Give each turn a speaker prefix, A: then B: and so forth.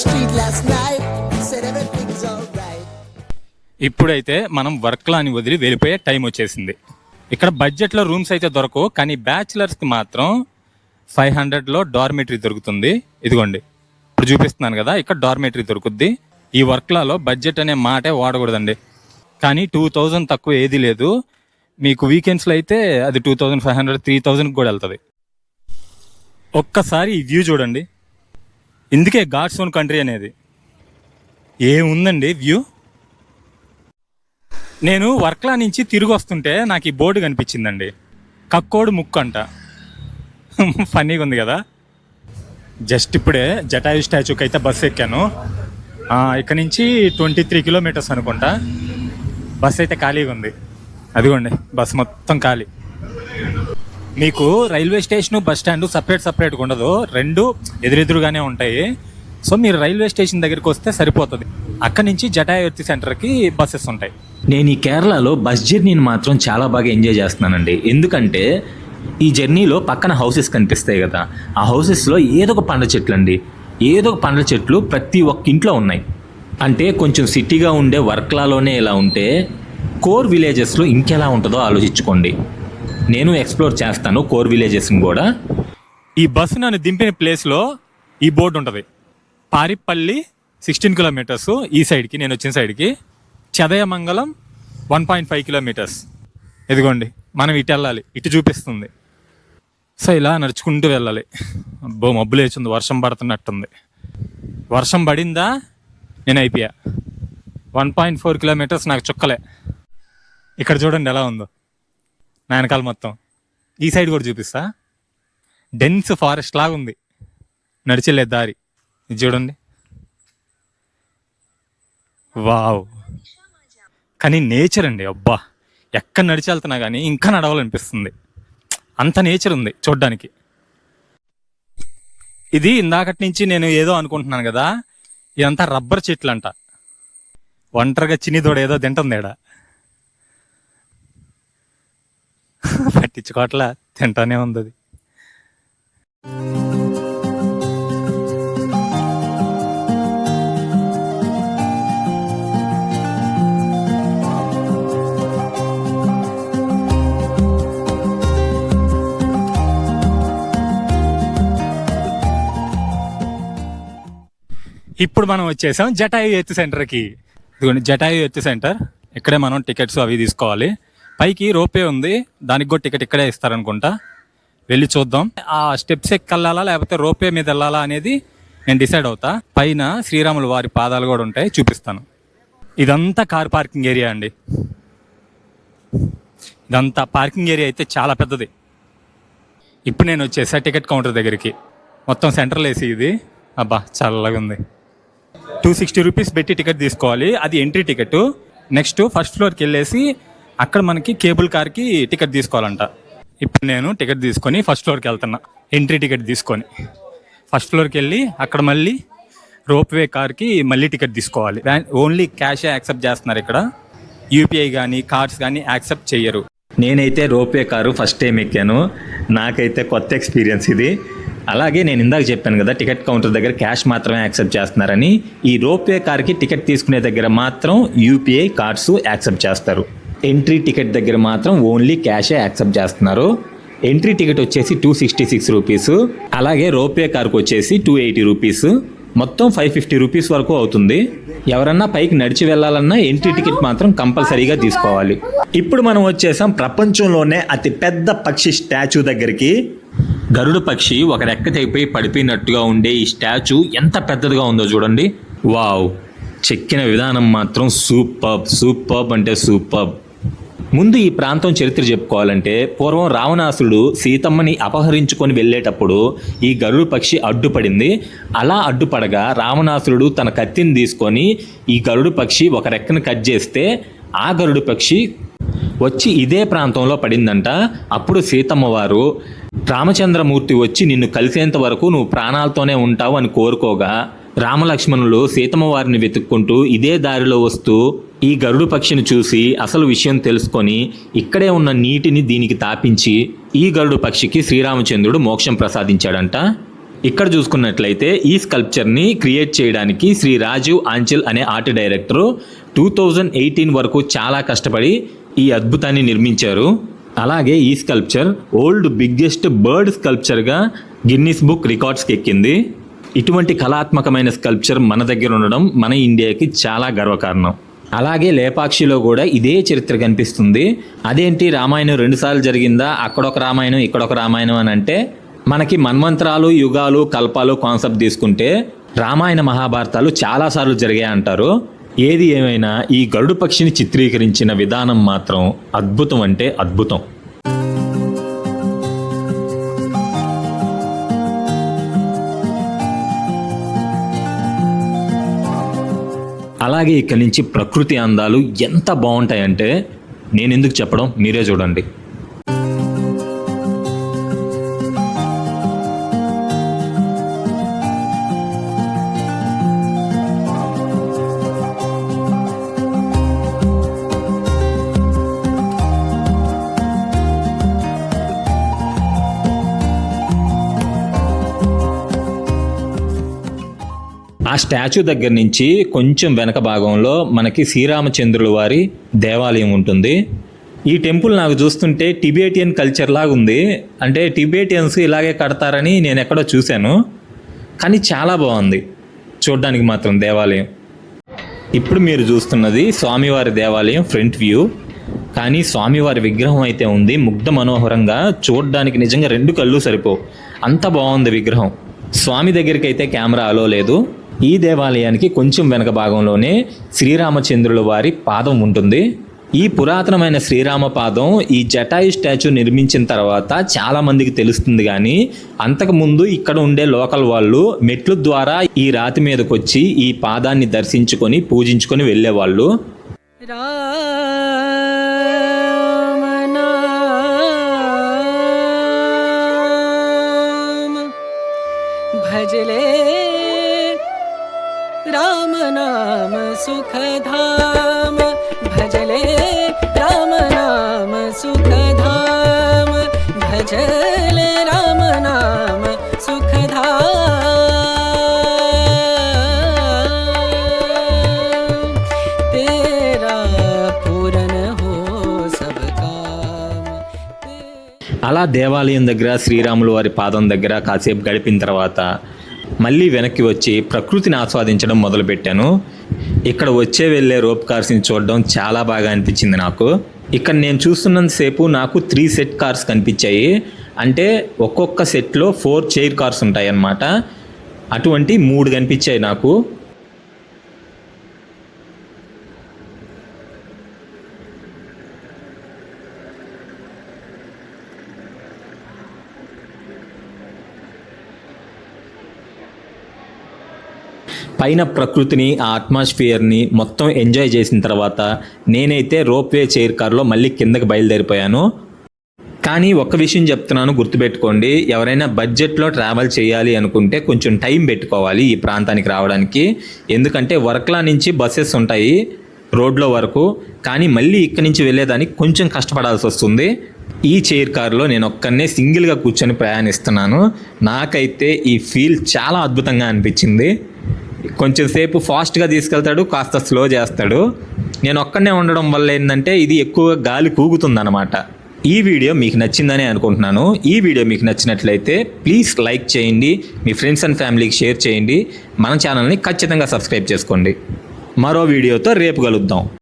A: street last night. Said everything's alright.
B: ఇప్పుడైతే మనం వర్క్లాని వదిలి వెళ్ళిపోయే టైం వచ్చేసింది. ఇక్కడ బడ్జెట్లో రూమ్స్ అయితే దొరకవు కానీ బ్యాచిలర్స్కి మాత్రం ఫైవ్ హండ్రెడ్లో డార్మెటరీ దొరుకుతుంది. ఇదిగోండి ఇప్పుడు చూపిస్తున్నాను కదా ఇక్కడ డార్మెటరీ దొరుకుద్ది. ఈ వర్క్లలో బడ్జెట్ అనే మాటే వాడకూడదండి. కానీ టూ థౌజండ్ తక్కువ ఏది లేదు. మీకు వీకెండ్స్లో అయితే అది two thousand five hundred three థౌజండ్కి కూడా వెళ్తుంది. ఒక్కసారి ఈ వ్యూ చూడండి. ఇందుకే గాడ్స్ ఓన్ కంట్రీ అనేది. ఏముందండి వ్యూ? నేను వర్క్లా నుంచి తిరిగి వస్తుంటే నాకు ఈ బోర్డు కనిపించిందండి. కక్కోడు ముక్కు అంట. ఫన్నీగా ఉంది కదా. జస్ట్ ఇప్పుడే జటాయు స్టాచ్యూకి అయితే బస్సు ఎక్కాను. ఇక్కడ నుంచి ట్వంటీ త్రీ కిలోమీటర్స్ అనుకుంటా. బస్ అయితే ఖాళీగా ఉంది. అదిగోండి బస్సు మొత్తం ఖాళీ. మీకు railway station bus stand separate సపరేట్గా ఉండదు. రెండు ఎదురెదురుగానే ఉంటాయి. సో మీరు రైల్వే స్టేషన్ దగ్గరికి వస్తే సరిపోతుంది. అక్కడి నుంచి జటాయుర్తి సెంటర్కి బస్సెస్ ఉంటాయి.
C: నేను ఈ కేరళలో బస్ జర్నీని మాత్రం చాలా బాగా ఎంజాయ్ చేస్తున్నానండి. ఎందుకంటే ఈ జర్నీలో పక్కన హౌసెస్ కనిపిస్తాయి కదా. ఆ హౌసెస్లో ఏదో ఒక పండ్ల చెట్లు అండి ఏదో ఒక పండ్ల చెట్లు ప్రతి ఒక్క ఇంట్లో ఉన్నాయి. అంటే కొంచెం సిటీగా ఉండే వర్క్లాలోనే ఇలా ఉంటే కోర్ విలేజెస్లో ఇంకెలా ఉంటుందో ఆలోచించుకోండి. నేను ఎక్స్ప్లోర్ చేస్తాను కోర్ విలేజెస్ని కూడా.
B: ఈ బస్సు నన్ను దింపిన ప్లేస్లో ఈ బోర్డు ఉంటుంది. పారిపల్లి సిక్స్టీన్ కిలోమీటర్స్ ఈ సైడ్కి నేను వచ్చిన సైడ్కి. Chadayamangalam one point five kilometres. ఇదిగోండి మనం ఇటు వెళ్ళాలి ఇటు చూపిస్తుంది. సో ఇలా నడుచుకుంటూ వెళ్ళాలి. అబ్బో మబ్బు లేచింది వర్షం పడుతున్నట్టుంది. వర్షం పడిందా? నేను అయిపోయా. వన్ పాయింట్ ఫోర్ కిలోమీటర్స్ నాకు చుక్కలే. ఇక్కడ చూడండి ఎలా ఉందో. నా వెనకాల మొత్తం. ఈ సైడ్ కూడా చూపిస్తా. డెన్స్ ఫారెస్ట్ లాగా ఉంది. నడిచెళ్ళే దారి. ఇది చూడండి. వావ్ కానీ నేచర్ అండి అబ్బా. ఎక్కడ నడిచి వెళ్తున్నా కానీ ఇంకా నడవాలనిపిస్తుంది. అంత నేచర్ ఉంది చూడ్డానికి. ఇది ఇందాకటి నుంచి నేను ఏదో అనుకుంటున్నాను కదా ఇదంతా రబ్బర్ చెట్లు అంట ఒంటరిగా చిన్ని దూడ ఏదో తింటుంది పట్టించుకోవట్లా తింటానే ఉంది అది. ఇప్పుడు మనం వచ్చేసాం జటాయు ఎత్తు సెంటర్కి. ఇదిగోండి జటాయు ఎత్తు సెంటర్. ఇక్కడే మనం టికెట్స్ అవి తీసుకోవాలి. పైకి రోపే ఉంది. దానికి కూడా టికెట్ ఇక్కడే ఇస్తారనుకుంటా. వెళ్ళి చూద్దాం. ఆ స్టెప్స్ ఎక్కెళ్ళాలా లేకపోతే రోపే మీద వెళ్ళాలా అనేది నేను డిసైడ్ అవుతా. పైన శ్రీరాములు వారి పాదాలు కూడా ఉంటాయి. చూపిస్తాను. ఇదంతా కార్ పార్కింగ్ ఏరియా అండి. ఇదంతా పార్కింగ్ ఏరియా అయితే చాలా పెద్దది. ఇప్పుడు నేను వచ్చేసా టికెట్ కౌంటర్ దగ్గరికి. మొత్తం సెంట్రల్ ఏసీ ఇది. అబ్బా చల్లగా ఉంది. టూ సిక్స్టీ రూపీస్ పెట్టి టికెట్ తీసుకోవాలి. అది ఎంట్రీ టికెట్. నెక్స్ట్ ఫస్ట్ ఫ్లోర్కి వెళ్ళేసి అక్కడ మనకి కేబుల్ కార్కి టికెట్ తీసుకోవాలంట. ఇప్పుడు నేను టికెట్ తీసుకొని ఫస్ట్ ఫ్లోర్కి వెళ్తున్నా. ఎంట్రీ టికెట్ తీసుకొని. ఫస్ట్ ఫ్లోర్కి వెళ్ళి అక్కడ మళ్ళీ రోప్వే కార్కి మళ్ళీ టికెట్ తీసుకోవాలి. ఓన్లీ క్యాషే యాక్సెప్ట్ చేస్తున్నారు ఇక్కడ. యూపీఐ కానీ కార్డ్స్ కానీ యాక్సెప్ట్ చేయరు
C: నేనైతే రోపే కారు ఫస్ట్ టైం ఎక్కాను. నాకైతే కొత్త ఎక్స్పీరియన్స్ ఇది. అలాగే నేను ఇందాక చెప్పాను కదా టికెట్ కౌంటర్ దగ్గర క్యాష్ మాత్రమే యాక్సెప్ట్ చేస్తున్నారని. ఈ రోపే కార్కి టికెట్ తీసుకునే దగ్గర మాత్రం యూపీఐ కార్డ్స్ యాక్సెప్ట్ చేస్తారు. ఎంట్రీ టికెట్ దగ్గర మాత్రం ఓన్లీ క్యాషే యాక్సెప్ట్ చేస్తున్నారు. ఎంట్రీ టికెట్ వచ్చేసి టూ సిక్స్టీ సిక్స్ రూపీస్. అలాగే రోపే కార్కి వచ్చేసి టూ ఎయిటీ రూపీస్. మొత్తం ఫైవ్ ఫిఫ్టీ రూపీస్ వరకు అవుతుంది. ఎవరన్నా పైకి నడిచి వెళ్ళాలన్నా ఎంట్రీ టికెట్ మాత్రం కంపల్సరీగా తీసుకోవాలి. ఇప్పుడు మనం వచ్చేసాం ప్రపంచంలోనే అతి పెద్ద పక్షి స్టాచ్యూ దగ్గరికి. గరుడ పక్షి ఒక రెక్క తెగిపోయి పడిపోయినట్టుగా ఉండే ఈ స్టాచ్యూ ఎంత పెద్దదిగా ఉందో చూడండి. వావ్! చెక్కిన విధానం మాత్రం సూపర్ సూపర్ అంటే సూపర్. ముందు ఈ ప్రాంతం చరిత్ర చెప్పుకోవాలంటే పూర్వం రావణాసుడు సీతమ్మని అపహరించుకొని వెళ్ళేటప్పుడు ఈ గరుడు పక్షి అడ్డుపడింది. అలా అడ్డుపడగా రావణాసురుడు తన కత్తిని తీసుకొని ఈ గరుడు పక్షి ఒక రెక్కను కట్ చేస్తే ఆ గరుడు పక్షి వచ్చి ఇదే ప్రాంతంలో పడిందంట. అప్పుడు సీతమ్మ వారు రామచంద్రమూర్తి వచ్చి నిన్ను కలిసేంత వరకు నువ్వు ప్రాణాలతోనే ఉంటావు అని కోరుకోగా రామలక్ష్మణులు సీతమ్మ వారిని వెతుక్కుంటూ ఇదే దారిలో వస్తూ ఈ గరుడు పక్షిని చూసి అసలు విషయం తెలుసుకొని ఇక్కడే ఉన్న నీటిని దీనికి తాపించి ఈ గరుడు పక్షికి శ్రీరామచంద్రుడు మోక్షం ప్రసాదించాడంట.
B: ఇక్కడ చూసుకున్నట్లయితే ఈ స్కల్ప్చర్ని క్రియేట్ చేయడానికి శ్రీ రాజీవ్ ఆంచల్ అనే art director two thousand eighteen వరకు చాలా కష్టపడి ఈ అద్భుతాన్ని నిర్మించారు. అలాగే ఈ స్కల్ప్చర్ ఓల్డ్ బిగ్గెస్ట్ బర్డ్ స్కల్ప్చర్గా గిన్నిస్ బుక్ రికార్డ్స్కి ఎక్కింది ఇటువంటి కళాత్మకమైన స్కల్ప్చర్ మన దగ్గర ఉండడం మన ఇండియాకి చాలా గర్వకారణం. అలాగే లేపాక్షిలో కూడా ఇదే చరిత్ర కనిపిస్తుంది. అదేంటి? రామాయణం రెండుసార్లు జరిగిందా? అక్కడొక రామాయణం ఇక్కడొక రామాయణం అని అంటే మనకి మన్వంతరాలు యుగాలు కల్పాలు కాన్సెప్ట్ తీసుకుంటే రామాయణ మహాభారతాలు చాలాసార్లు జరిగాయి అంటారు. ఏది ఏమైనా ఈ గరుడు పక్షిని చిత్రీకరించిన విధానం మాత్రం అద్భుతం అంటే అద్భుతం. అలాగే ఇక్కడి నుంచి ప్రకృతి అందాలు ఎంత బాగుంటాయంటే నేను ఎందుకు చెప్పడం మీరే చూడండి. ఆ స్టాచ్యూ దగ్గర నుంచి కొంచెం వెనక భాగంలో మనకి శ్రీరామచంద్రుల వారి దేవాలయం ఉంటుంది. ఈ టెంపుల్ నాకు చూస్తుంటే టిబేటియన్ కల్చర్ లాగా ఉంది. అంటే టిబేటియన్స్ ఇలాగే కడతారని నేను ఎక్కడో చూశాను. కానీ చాలా బాగుంది. చూడడానికి మాత్రం దేవాలయం. ఇప్పుడు మీరు చూస్తున్నది స్వామివారి దేవాలయం ఫ్రంట్ వ్యూ. కానీ స్వామివారి విగ్రహం అయితే ఉంది. ముగ్ధ మనోహరంగా చూడడానికి నిజంగా రెండు కళ్ళు సరిపో అంత బాగుంది విగ్రహం. స్వామి దగ్గరికి అయితే కెమెరా అలో లేదు. ఈ దేవాలయానికి కొంచెం వెనక భాగంలోనే శ్రీరామచంద్రుల వారి పాదం ఉంటుంది. ఈ పురాతనమైన శ్రీరామ పాదం ఈ జటాయు స్టాచ్యూ నిర్మించిన తర్వాత చాలామందికి తెలుస్తుంది కానీ అంతకుముందు ఇక్కడ ఉండే లోకల్ వాళ్ళు మెట్లు ద్వారా ఈ రాతి మీదకొచ్చి ఈ పాదాన్ని దర్శించుకొని పూజించుకొని వెళ్ళేవాళ్ళు.
D: రా सुखधाम भजले राम नाम सुखधाम भजले राम नाम सुखधाम तेरा पूरन हो सब काम ते-
B: అలా దేవాలయం దగ్గర శ్రీరాములు వారి పాదం దగ్గర కాసేపు గడిపిన తర్వాత మళ్ళీ వెనక్కి వచ్చి ప్రకృతిని ఆస్వాదించడం మొదలుపెట్టాను ఇక్కడ వచ్చే వెళ్ళే రోప్ కార్స్ని చూడడం చాలా బాగా అనిపించింది నాకు. ఇక్కడ నేను చూస్తున్నంతసేపు నాకు త్రీ సెట్ కార్స్ కనిపించాయి. అంటే ఒక్కొక్క సెట్లో ఫోర్ చైర్ కార్స్ ఉంటాయి అన్నమాట అటువంటి మూడు కనిపించాయి నాకు. పైన ప్రకృతిని ఆ అట్మాస్ఫియర్ని మొత్తం ఎంజాయ్ చేసిన తర్వాత నేనైతే రోప్వే చైర్ కార్లో మళ్ళీ కిందకి బయలుదేరిపోయాను. కానీ ఒక విషయం చెప్తున్నాను గుర్తుపెట్టుకోండి. ఎవరైనా బడ్జెట్లో ట్రావెల్ చేయాలి అనుకుంటే కొంచెం టైం పెట్టుకోవాలి ఈ ప్రాంతానికి రావడానికి. ఎందుకంటే వర్క్లా నుంచి బస్సెస్ ఉంటాయి రోడ్లో వరకు. కానీ మళ్ళీ ఇక్కడి నుంచి వెళ్ళేదానికి కొంచెం కష్టపడాల్సి వస్తుంది. ఈ చైర్ కార్లో నేను ఒక్కనే సింగిల్గా కూర్చొని ప్రయాణిస్తున్నాను. నాకైతే ఈ ఫీల్ చాలా అద్భుతంగా అనిపించింది. కొంచెం సేపు ఫాస్ట్గా తీసుకెళ్తాడు కాస్త స్లో చేస్తాడు. నేను ఒక్కనే ఉండడం వల్ల ఏంటంటే ఇది ఎక్కువగా గాలి కూగుతుందన్నమాట. ఈ వీడియో మీకు నచ్చిందని అనుకుంటున్నాను. ఈ వీడియో మీకు నచ్చినట్లయితే ప్లీజ్ లైక్ చేయండి మీ ఫ్రెండ్స్ అండ్ ఫ్యామిలీకి షేర్ చేయండి. మన ఛానల్ని ఖచ్చితంగా సబ్స్క్రైబ్ చేసుకోండి. మరో వీడియోతో రేపు కలుద్దాం.